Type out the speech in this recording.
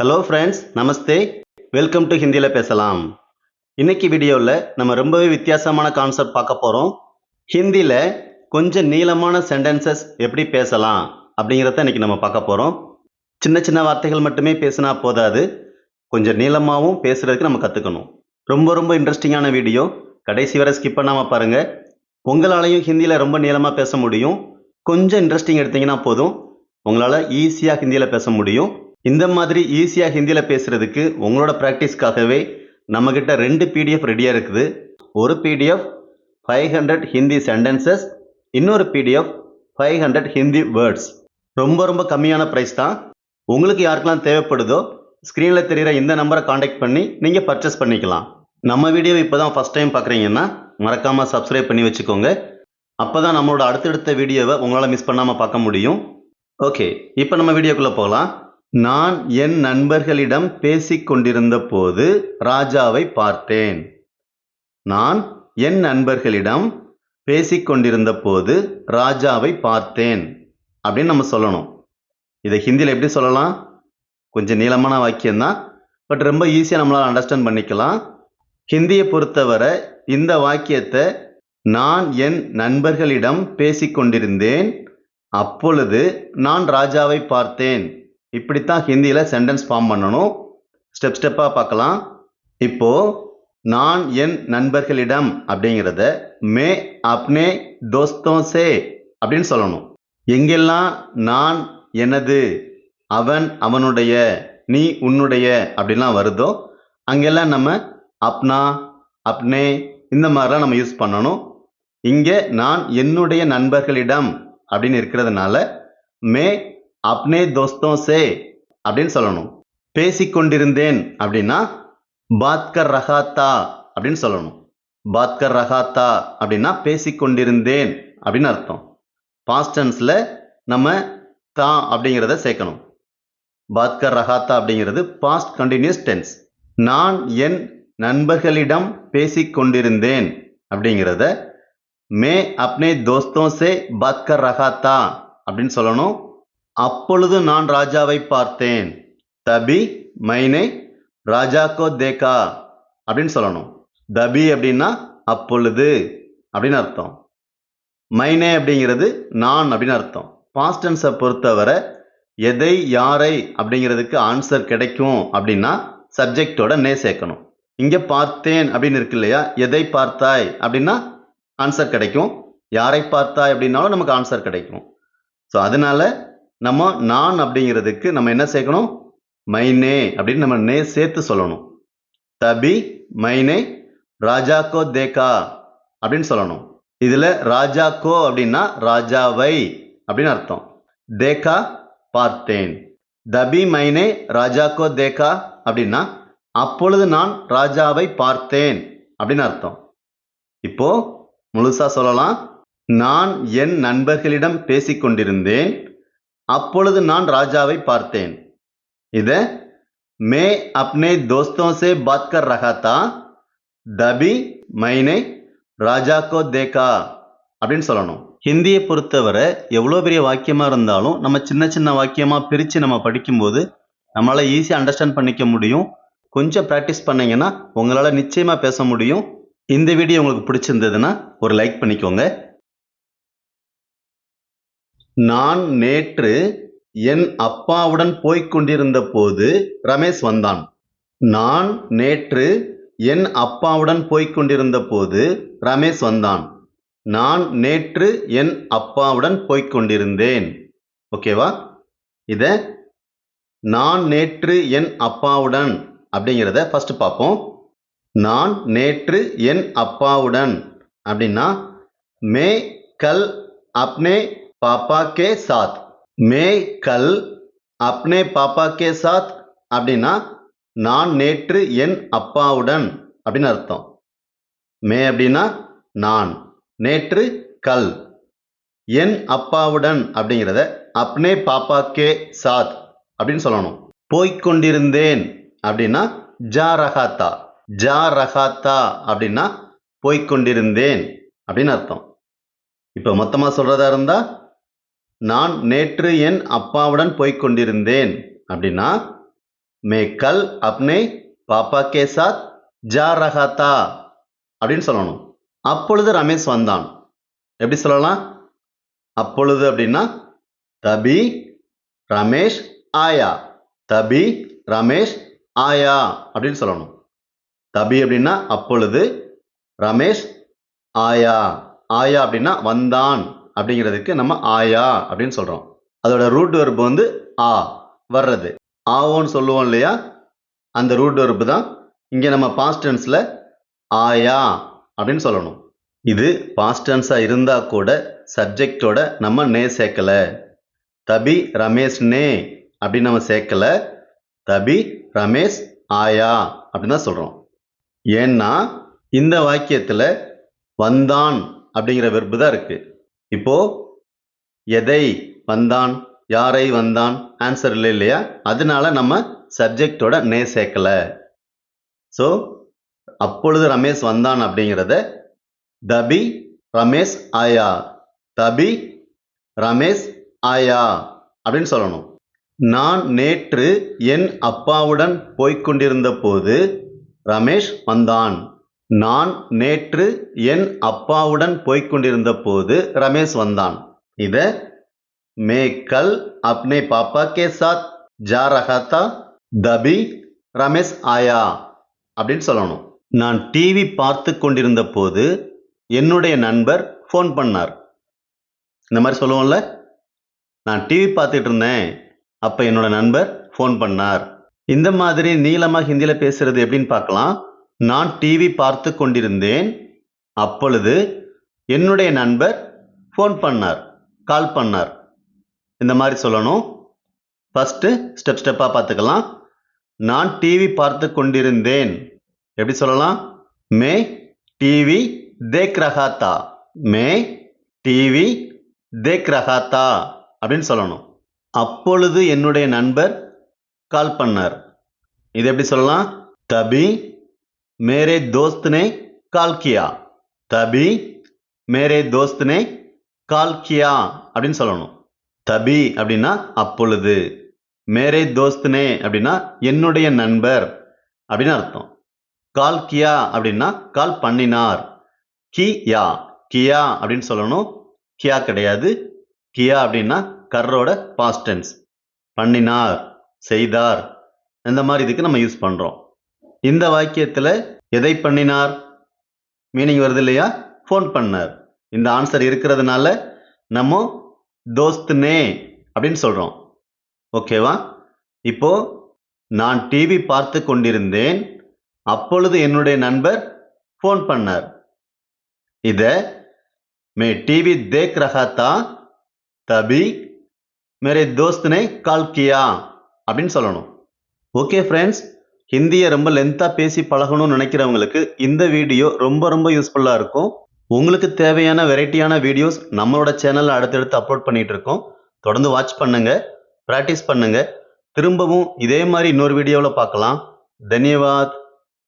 Hello friends namaste welcome to ஹிந்தியில் பேசலாம். இன்னைக்கு வீடியோவில் நம்ம ரொம்பவே வித்தியாசமான கான்செப்ட் பார்க்க போகிறோம் ஹிந்தியில் கொஞ்சம் நீளமான சென்டென்சஸ் எப்படி பேசலாம் அப்படிங்கிறத இன்னைக்கு நம்ம பார்க்க போகிறோம் சின்ன சின்ன வார்த்தைகள் மட்டுமே பேசினா போதாது. கொஞ்சம் நீளமாகவும் பேசுகிறதுக்கு நம்ம கற்றுக்கணும் ரொம்ப ரொம்ப இன்ட்ரெஸ்டிங்கான வீடியோ. கடைசி வரை ஸ்கிப் பண்ணாமல் பாருங்கள் உங்களாலையும் ஹிந்தியில் ரொம்ப நீளமாக பேச முடியும். கொஞ்சம் இன்ட்ரெஸ்டிங் எடுத்திங்கன்னா போதும். உங்களால் ஈஸியாக ஹிந்தியில் பேச முடியும். இந்த மாதிரி ஈஸியாக ஹிந்தியில் பேசுகிறதுக்கு உங்களோட ப்ராக்டிஸ்க்காகவே நம்மக்கிட்ட ரெண்டு பிடிஎஃப் ரெடியாக இருக்குது. ஒரு PDF five hundred Hindi sentences இன்னொரு PDF five hundred Hindi words ரொம்ப ரொம்ப கம்மியான ப்ரைஸ் தான். உங்களுக்கு யாருக்கெல்லாம் தேவைப்படுதோ ஸ்க்ரீனில் தெரிகிற இந்த நம்பரை காண்டாக்ட் பண்ணி நீங்கள் பர்ச்சேஸ் பண்ணிக்கலாம். நம்ம வீடியோ இப்போ தான் ஃபஸ்ட் டைம் பார்க்குறீங்கன்னா மறக்காமல் சப்ஸ்கிரைப் பண்ணி வச்சுக்கோங்க. அப்போ தான் நம்மளோட அடுத்தடுத்த வீடியோவை உங்களால் மிஸ் பண்ணாமல் பார்க்க முடியும். ஓகே இப்போ நம்ம வீடியோக்குள்ளே போகலாம். நான் என் நண்பர்களிடம் பேசிக் போது ராஜாவை பார்த்தேன். நான் என் நண்பர்களிடம் பேசிக் கொண்டிருந்தபோது ராஜாவை பார்த்தேன். அப்படின்னு நம்ம சொல்லணும். இதை ஹிந்தியில் எப்படி சொல்லலாம்? கொஞ்சம் நீளமான வாக்கியம்தான் பட் ரொம்ப ஈஸியாக நம்மளால் அண்டர்ஸ்டாண்ட் பண்ணிக்கலாம். ஹிந்தியை பொறுத்தவரை இந்த வாக்கியத்தை நான் என் நண்பர்களிடம் பேசிக்கொண்டிருந்தேன் அப்பொழுது நான் ராஜாவை பார்த்தேன். இப்படித்தான் ஹிந்தியில் சென்டென்ஸ் ஃபார்ம் பண்ணணும். ஸ்டெப் ஸ்டெப்பாக பார்க்கலாம். இப்போ நான் என் நண்பர்களிடம் அப்படிங்கிறத மே அப்னே தோஸ்தோ சே அப்படின்னு சொல்லணும். எங்கெல்லாம் நான் எனது அவன் அவனுடைய நீ உன்னுடைய அப்படின்லாம் வருதோ அங்கெல்லாம் நம்ம அப்னா அப்னே இந்த மாதிரிலாம் நம்ம யூஸ் பண்ணணும். இங்கே நான் என்னுடைய நண்பர்களிடம் அப்படின்னு இருக்கிறதுனால மே அப்னே தோஸ்தோ சே அப்படின்னு சொல்லணும் பேசிக்கொண்டிருந்தேன் அப்படின்னா பாத்கர் ரஹாத்தா அப்படின்னு சொல்லணும் பாத்கர் ரகாத்தா அப்படின்னா பேசிக்கொண்டிருந்தேன் அப்படின்னு அர்த்தம் பாஸ்டன்ஸில் நம்ம தா அப்படிங்கிறத சேர்க்கணும் பாத்கர் ரகாத்தா அப்படிங்கிறது பாஸ்ட் கண்டினியூஸ் டென்ஸ் நான் என் நண்பர்களிடம் பேசிக்கொண்டிருந்தேன் அப்படிங்கிறத மே அப்னே தோஸ்தோ சே பாத்கர் ரகாத்தா அப்படின்னு சொல்லணும்। அப்பொழுது நான் ராஜாவை பார்த்தேன். தபி மைனே ராஜா கோ அப்படின்னு சொல்லணும். தபி அப்படின்னா அப்பொழுது அப்படின்னு அர்த்தம். மைனே அப்படிங்கிறது நான் அப்படின்னு அர்த்தம். பாஸ்டன்ஸை பொறுத்தவரை எதை யாரை அப்படிங்கிறதுக்கு ஆன்சர் கிடைக்கும் அப்படின்னா சப்ஜெக்டோட நே சேர்க்கணும். இங்கே பார்த்தேன் அப்படின்னு இருக்கு இல்லையா? எதை பார்த்தாய் அப்படின்னா ஆன்சர் கிடைக்கும். யாரை பார்த்தாய் அப்படின்னாலும் நமக்கு ஆன்சர் கிடைக்கும். ஸோ அதனால நம்ம நான் அப்படிங்கிறதுக்கு நம்ம என்ன சேர்க்கணும்? மைனே அப்படின்னு நம்ம நே சேர்த்து சொல்லணும். தபி மைனே ராஜா கோ தேக்கா அப்படின்னு சொல்லணும். இதில் ராஜா கோ அப்படின்னா ராஜாவை அப்படின்னு அர்த்தம். தேக்கா பார்த்தேன். தபி மைனே ராஜா கோ தேக்கா அப்படின்னா அப்பொழுது நான் ராஜாவை பார்த்தேன் அப்படின்னு அர்த்தம். இப்போ முழுசா சொல்லலாம். நான் என் நண்பர்களிடம் பேசிக்கொண்டிருந்தேன். அப்பொழுது நான் ராஜாவை பார்த்தேன். இதை மே அப்னே தோஸ்தோ சே பாத் கர் ரஹா தா தபி மைனே ராஜா கோ தேகா அப்படின்னு சொல்லணும். ஹிந்தியை பொறுத்தவரை எவ்வளோ பெரிய வாக்கியமாக இருந்தாலும் நம்ம சின்ன சின்ன வாக்கியமாக பிரித்து நம்ம படிக்கும்போது நம்மளால் ஈஸியாக அண்டர்ஸ்டாண்ட் பண்ணிக்க முடியும். கொஞ்சம் ப்ராக்டிஸ் பண்ணீங்கன்னா உங்களால் நிச்சயமாக பேச முடியும். இந்த வீடியோ உங்களுக்கு பிடிச்சிருந்ததுன்னா ஒரு லைக் பண்ணிக்கோங்க. நான் நேற்று என் அப்பாவுடன் போய்க் கொண்டிருந்த போது ரமேஷ் வந்தான். நான் நேற்று என் அப்பாவுடன் போய்க் கொண்டிருந்த போது ரமேஷ் வந்தான். நான் நேற்று என் அப்பாவுடன் போய்க் கொண்டிருந்தேன் ஓகேவா இதை நான் நேற்று என் அப்பாவுடன் அப்படிங்கிறத ஃபர்ஸ்ட் பார்ப்போம். நான் நேற்று என் அப்பாவுடன் அப்படின்னா மே கல் அப்னே பாப்பா கே சாத் மே கல் அப்னே பாப்பா கே சாத் அப்படின்னா நான் நேற்று என் அப்பாவுடன் அப்படின்னு அர்த்தம் மே அப்படின்னா நான் நேற்று கல் என் அப்பாவுடன் அப்படிங்கிறத அப்னே பாப்பா கே சாத் அப்படின்னு சொல்லணும் போய்கொண்டிருந்தேன் அப்படின்னா ஜா ரகாத்தா ஜா ரகாத்தா அப்படின்னா போய்க் கொண்டிருந்தேன் அப்படின்னு அர்த்தம் இப்போ மொத்தமாக சொல்கிறதா இருந்தால் நான் நேற்று என் அப்பாவுடன் போய்க் கொண்டிருந்தேன் அப்படின்னா மே கல் அப்னே பாப்பா கே சாத் ஜா ரஹாத்தா அப்படின்னு சொல்லணும். அப்பொழுது ரமேஷ் வந்தான். எப்படி சொல்லலாம்? அப்பொழுது அப்படின்னா தபி ரமேஷ் ஆயா தபி ரமேஷ் ஆயா அப்படின்னு சொல்லணும். தபி அப்படின்னா அப்பொழுது ரமேஷ் ஆயா ஆயா அப்படின்னா வந்தான். அப்படிங்கிறதுக்கு நம்ம ஆயா அப்படின்னு சொல்கிறோம் அதோட ரூட் வெர்பு வந்து ஆ வர்றது. ஆவோன்னு சொல்லுவோம் இல்லையா? அந்த ரூட் வெர்பு தான் இங்கே நம்ம பாஸ்டன்ஸில் ஆயா அப்படின்னு சொல்லணும். இது பாஸ்டன்ஸாக இருந்தால் கூட சப்ஜெக்டோட நம்ம நே சேர்க்கலை. தபி ரமேஷ் நே அப்படின்னு நம்ம சேர்க்கலை. தபி ரமேஷ் ஆயா அப்படின்னு தான் சொல்கிறோம் ஏன்னா இந்த வாக்கியத்தில் வந்தான் அப்படிங்கிற வெர்பு தான் இருக்குது இப்போ எதை வந்தான் யாரை வந்தான்? ஆன்சர் இல்லை இல்லையா? அதனால நம்ம சப்ஜெக்டோட நே சேர்க்கல. ஸோ அப்பொழுது ரமேஷ் வந்தான் அப்படிங்கிறத தபி ரமேஷ் ஆயா தபி ரமேஷ் ஆயா அப்படின்னு சொல்லணும். நான் நேற்று என் அப்பாவுடன் போய்க் கொண்டிருந்த போது ரமேஷ் வந்தான். நான் நேற்று என் அப்பாவுடன் போய்க் கொண்டிருந்தபோது ரமேஷ் வந்தான். இத மே கல் அப்னே பாப்பா கே சாத் ஜா ரஹா தா தபி ரமேஷ் ஆயா அப்படின்னு சொல்லணும். நான் டிவி பார்த்து கொண்டிருந்த போது என்னுடைய நண்பர் ஃபோன் பண்ணார். இந்த மாதிரி சொல்லுவோம்ல? நான் டிவி பார்த்துட்டு இருந்தேன் அப்போ என்னோட நண்பர் ஃபோன் பண்ணார். இந்த மாதிரி நீளமாக ஹிந்தியில் பேசுறது எப்படின்னு பார்க்கலாம். நான் டிவி பார்த்து கொண்டிருந்தேன். அப்பொழுது என்னுடைய நண்பர் ஃபோன் பண்ணார் கால் பண்ணார். இந்த மாதிரி சொல்லணும். ஃபஸ்ட்டு ஸ்டெப் ஸ்டெப்பாக பார்த்துக்கலாம். நான் டிவி பார்த்து கொண்டிருந்தேன். எப்படி சொல்லலாம்? மே டிவி தேக் ரஹாத்தா மே டிவி தேக் ரஹாத்தா அப்படின்னு சொல்லணும். அப்பொழுது என்னுடைய நண்பர் கால் பண்ணார். இது எப்படி சொல்லலாம்? தபி மேரே दोस्त ने கால் கியா தபி மேரே दोस्त ने கால் கியா அப்படின்னு சொல்லணும் தபி அப்படின்னா அப்பொழுது மேரே दोस्त ने அப்படின்னா என்னுடைய நண்பர் அப்படின்னு அர்த்தம் கால் கியா அப்படின்னா கால் பண்ணினார் கி யா கியா அப்படின்னு சொல்லணும் கியா கிடையாது கியா அப்படின்னா கர்ரோட பாஸ்ட் டென்ஸ் பண்ணினார் செய்தார் இந்த மாதிரி இதுக்கு நம்ம யூஸ் பண்ணுறோம் இந்த வாக்கியத்தில் எதை பண்ணினார்? மீனிங் வருது இல்லையா ஃபோன் பண்ணார். இந்த ஆன்சர் இருக்கிறதுனால நம்ம தோஸ்துனே அப்படின்னு சொல்கிறோம் ஓகேவா இப்போ நான் டிவி பார்த்து கொண்டிருந்தேன். அப்பொழுது என்னுடைய நண்பர் ஃபோன் பண்ணார். இதை மே டிவி தேக் ரஹா தபி மேரே தோஸ்துனே கால்கியா அப்படின்னு சொல்லணும். ஓகே ஃப்ரெண்ட்ஸ் ஹிந்தியை ரொம்ப லென்த்தாக பேசி பழகணும்னு நினைக்கிறவங்களுக்கு இந்த வீடியோ ரொம்ப ரொம்ப யூஸ்ஃபுல்லாக இருக்கும். உங்களுக்கு தேவையான வெரைட்டியான வீடியோஸ் நம்மளோட சேனலில் அடுத்தடுத்து அப்லோட் பண்ணிகிட்டு இருக்கோம். தொடர்ந்து வாட்ச் பண்ணுங்கள் ப்ராக்டிஸ் பண்ணுங்கள் திரும்பவும் இதே மாதிரி இன்னொரு வீடியோவில் பார்க்கலாம். தன்யவாத்.